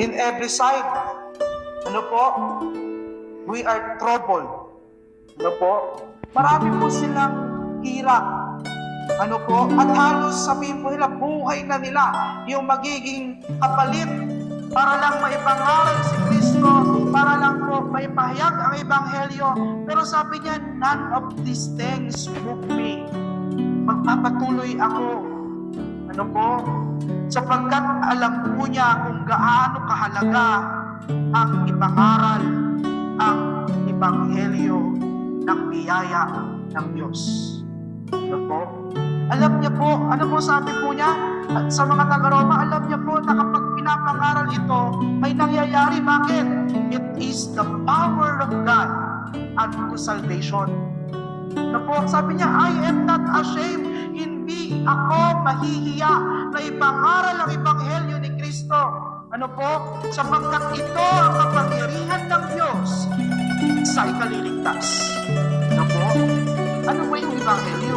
in every side. Ano po? We are troubled. Ano po? Marami po silang hirap. Ano po? At halos sabihin po nila, buhay na nila yung magiging kapalit para lang maipangaral si Kristo, para lang po maipahayag ang Ebanghelyo. Pero sabi niya, none of these things move me. Magpapatuloy ako. Ano po? Sapagkat alam po niya kung gaano kahalaga ang ipangaral, ang Ebanghelyo ng biyaya ng Diyos. Ano po? Alam niya po, ano po sabi po niya at sa mga taga-Roma, alam niya po na kapag pinapangaral ito, may nangyayari. Bakit? It is the power of God unto salvation. Ano po? Sabi niya, I am not ashamed. Hindi ako mahihiya na ipangaral ang Ebanghelyo ni Kristo. Ano po? Sapagkat ito ang kapangyarihan ng Diyos sa ikaliligtas. Ano po? Ano po yung Ebanghelyo?